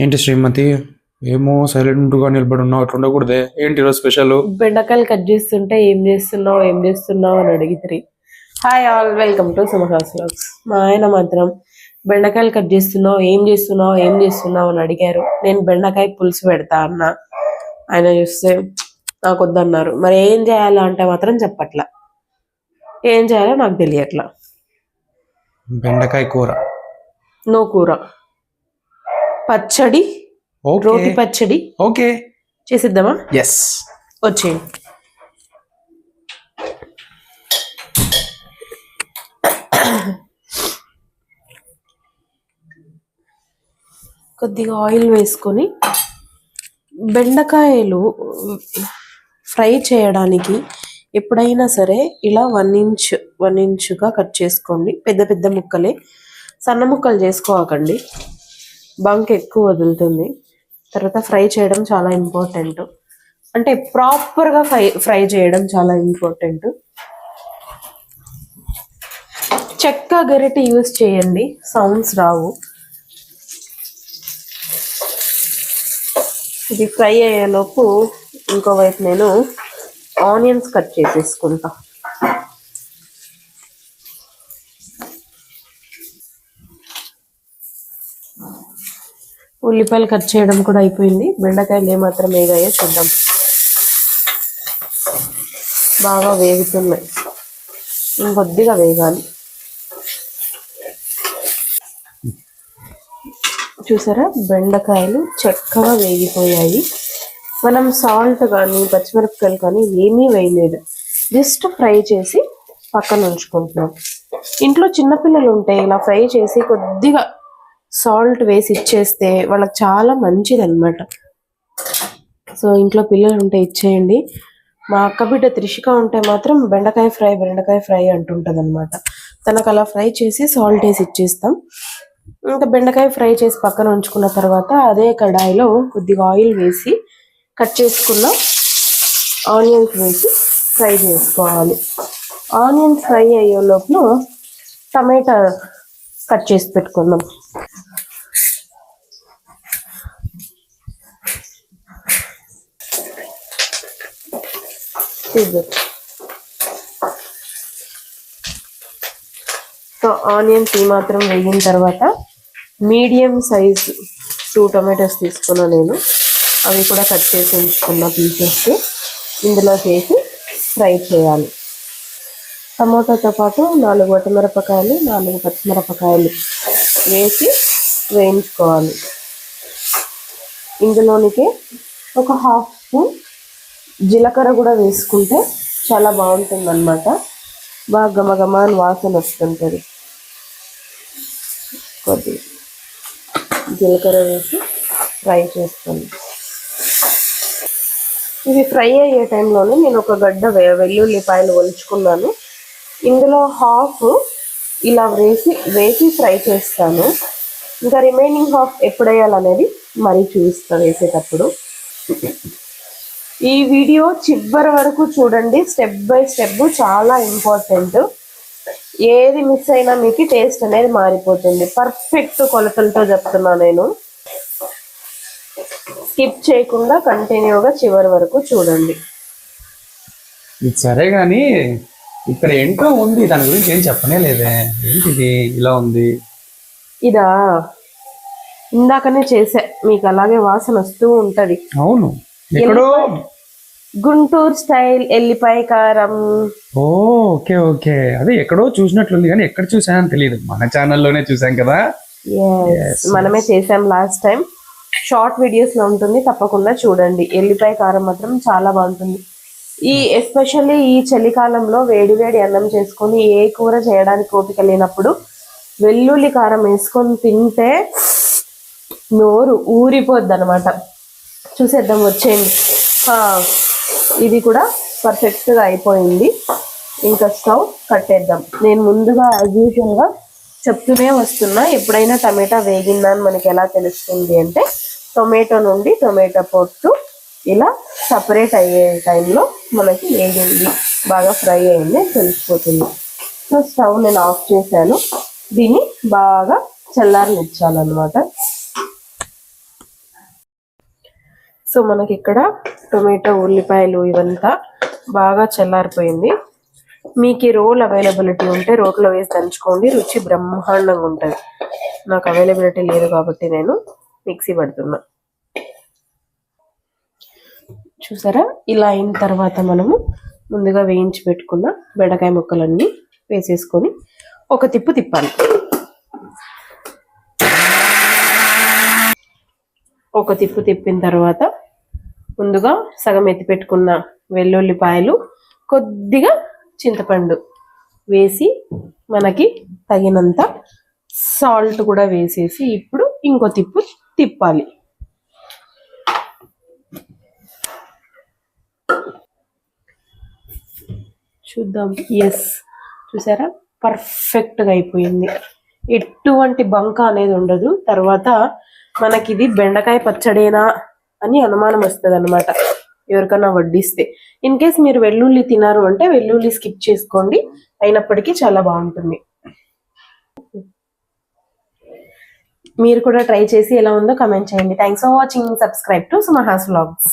ఏంటి శ్రీమతి? ఏమో సైలెంట్గా నిలబడి ఉన్నావు అట్లా ఉండకూడదే. ఏంటి ఈరోజు స్పెషల్? బెండకాయలు కట్ చేస్తుంటే ఏం చేస్తున్నావు ఏం చేస్తున్నావు అని అడిగితే hi all welcome to Sumaha's vlogs మా ఆయన మాత్రం బెండకాయలు కట్ చేస్తున్నావు ఏం చేస్తున్నావు ఏం చేస్తున్నావు అని అడిగారు. నేను బెండకాయ పులుసు పెడతా అన్న. ఆయన చూస్తే నాకు వద్దన్నారు. మరి ఏం చేయాలా? అంటే మాత్రం చెప్పట్లా. ఏం చేయాలో నాకు తెలియట్లా. బెండకాయ కూర. నో కూర. పచ్చడి రోటి పచ్చడి. ఓకే. చేసిద్దామా? ఎస్ వచ్చేయండి. కొద్దిగా ఆయిల్ వేసుకొని బెండకాయలు ఫ్రై చేయడానికి ఎప్పుడైనా సరే ఇలా వన్ ఇంచ్ వన్ ఇంచుగా కట్ చేసుకోండి. పెద్ద పెద్ద ముక్కలే. సన్న ముక్కలు చేసుకోకండి. బంక్ ఎక్కువ వదులుతుంది. తర్వాత ఫ్రై చేయడం చాలా ఇంపార్టెంట్. అంటే ప్రాపర్గా ఫ్రై ఫ్రై చేయడం చాలా ఇంపార్టెంట్. చెక్క గరిటె యూస్ చేయండి. సౌండ్స్ రావు. ఇది ఫ్రై అయ్యేలోపు ఇంకోవైపు నేను ఆనియన్స్ కట్ చేసేసుకుంటా. ఉల్లిపాయలు కట్ చేయడం కూడా అయిపోయింది. బెండకాయలు ఏమాత్రం వేగాయో చూద్దాం. బాగా వేగుతున్నాయి. ఇంకొద్దిగా వేగాలి. చూసారా? బెండకాయలు చక్కగా వేగిపోయాయి. మనం సాల్ట్ కానీ పచ్చిమిరపకాయలు కానీ ఏమీ వేయలేదు. జస్ట్ ఫ్రై చేసి పక్కన ఉంచుకుంటున్నాం. ఇంట్లో చిన్నపిల్లలు ఉంటే ఇలా ఫ్రై చేసి కొద్దిగా సాల్ట్ వేసి ఇచ్చేస్తే వాళ్ళకి చాలా మంచిది అనమాట సో ఇంట్లో పిల్లలు ఉంటే ఇచ్చేయండి. మా అక్క బిడ్డ త్రిషిక ఉంటే మాత్రం బెండకాయ ఫ్రై బెండకాయ ఫ్రై అంటుంటుంది అనమాట తనకు అలా ఫ్రై చేసి సాల్ట్ వేసి ఇచ్చేస్తాం. ఇంకా బెండకాయ ఫ్రై చేసి పక్కన ఉంచుకున్న తర్వాత అదే కడాయిలో కొద్దిగా ఆయిల్ వేసి కట్ చేసుకున్న ఆనియన్స్ వేసి ఫ్రై చేసుకోవాలి. ఆనియన్స్ ఫ్రై అయ్యే లోపల టమాటా కట్ చేసి పెట్టుకుందాం. ఇది సో ఆనియన్స్ ఈ మాత్రం వేగిన తర్వాత మీడియం సైజ్ టూ టొమాటోస్ తీసుకున్నా నేను. అవి కూడా కట్ చేసి ఉంచుకున్న పీసెస్ ఇందులో చేసి ఫ్రై చేయాలి. టమాటోతో పాటు నాలుగు వటమిరపకాయలు నాలుగు పచ్చిమిరపకాయలు వేసి వేయించుకోవాలి. ఇందులోనికి ఒక హాఫ్ స్పూన్ జీలకర్ర కూడా వేసుకుంటే చాలా బాగుంటుంది అనమాట బాగా గమగమ అని వాసన వస్తుంటుంది. కొద్ది జీలకర్ర వేసి ఫ్రై చేస్తాను. ఇవి ఫ్రై అయ్యే టైంలోనే నేను ఒక గడ్డ వె- వెల్లుల్లిపాయలు ఒలుచుకున్నాను. ఇందులో హాఫ్ ఇలా వేసి వేసి ఫ్రై చేస్తాను. ఇంకా రిమైనింగ్ హాఫ్ ఎప్పుడు వేయాలనేది మరీ చూపిస్తా వేసేటప్పుడు. ఈ వీడియో చివరి వరకు చూడండి. స్టెప్ బై స్టెప్ చాలా ఇంపార్టెంట్ ఏది మిస్ అయినా మీకు టేస్ట్ అనేది మారిపోతుంది. పర్ఫెక్ట్ కొలతలతో చెప్తున్నా నేను. స్కిప్ చేయకుండా కంటిన్యూగా చివరి వరకు చూడండి. సరే కానీ ఇక్కడ ఏంటో ఉంది. దాని గురించి ఏం చెప్పనే లేదే. ఏంటిది? ఇలా ఉంది. ఇదా? ఇందాకనే చేసా మీకు అలాగే వాసన వస్తూ ఉంటది. అవును. ఎక్కడో గుంటూరు స్టైల్ ఎల్లిపాయ కారం ఓకే ఓకే. అదే ఎక్కడో చూసినట్లుంది కానీ ఎక్కడ చూసానని తెలియదు మన ఛానల్లోనే చూసాం కదా? మనమే చేసాం లాస్ట్ టైం షార్ట్ వీడియోస్లో ఉంటుంది తప్పకుండా చూడండి. ఎల్లిపాయ కారం మాత్రం చాలా బాగుంటుంది. ఈ ఎస్పెషల్లీ ఈ చలికాలంలో వేడి వేడి అన్నం చేసుకొని ఏ కూర చేయడానికి ఓపిక లేనప్పుడు వెల్లుల్లి కారం వేసుకొని తింటే నోరు ఊరిపోద్ది అనమాట చూసేద్దాం వచ్చేయండి. ఇది కూడా పర్ఫెక్ట్గా అయిపోయింది. ఇంకా స్టవ్ కట్టేద్దాం. నేను ముందుగా యాజ్ యూజువల్గా చెప్తూనే వస్తున్నా. ఎప్పుడైనా టమాటా వేగిందా అని మనకి ఎలా తెలుస్తుంది అంటే టొమాటో నుండి టొమాటో పొట్టు ఇలా సపరేట్ అయ్యే టైంలో మనకి వేగింది. బాగా ఫ్రై అయింది తెలిసిపోతుంది. సో స్టవ్ నేను ఆఫ్ చేశాను. దీన్ని బాగా చల్లారనిచ్చాలన్నమాట. సో మనకి ఇక్కడ టొమాటో ఉల్లిపాయలు ఇవంతా బాగా చల్లారిపోయింది. మీకు ఈ రోల్ అవైలబిలిటీ ఉంటే రోట్లో వేసి దంచుకోండి. రుచి బ్రహ్మాండంగా ఉంటుంది. నాకు అవైలబిలిటీ లేదు కాబట్టి నేను మిక్సీ పడుతున్నా. చూసారా? ఇలా అయిన తర్వాత మనము ముందుగా వేయించి పెట్టుకున్న బెండకాయ ముక్కలన్నీ వేసేసుకొని ఒక తిప్పు తిప్పాలి. ఒక తిప్పు తిప్పిన తర్వాత ముందుగా సగం ఎత్తి పెట్టుకున్న వెల్లుల్లిపాయలు కొద్దిగా చింతపండు వేసి మనకి తగినంత సాల్ట్ కూడా వేసేసి ఇప్పుడు ఇంకో తిప్పు తిప్పాలి. చూద్దాం. ఎస్ చూసారా? పర్ఫెక్ట్గా అయిపోయింది. ఎటువంటి బంక అనేది ఉండదు. తర్వాత మనకి ఇది బెండకాయ పచ్చడేనా అని అనుమానం వస్తుంది అనమాట ఎవరికైనా వడ్డిస్తే. ఇన్ కేస్ మీరు వెల్లుల్లి తినారు అంటే వెల్లుల్లి స్కిప్ చేసుకోండి. అయినప్పటికీ చాలా బాగుంటుంది. మీరు కూడా ట్రై చేసి ఎలా ఉందో కమెంట్ చేయండి. Thanks for watching subscribe to Sumaha's vlogs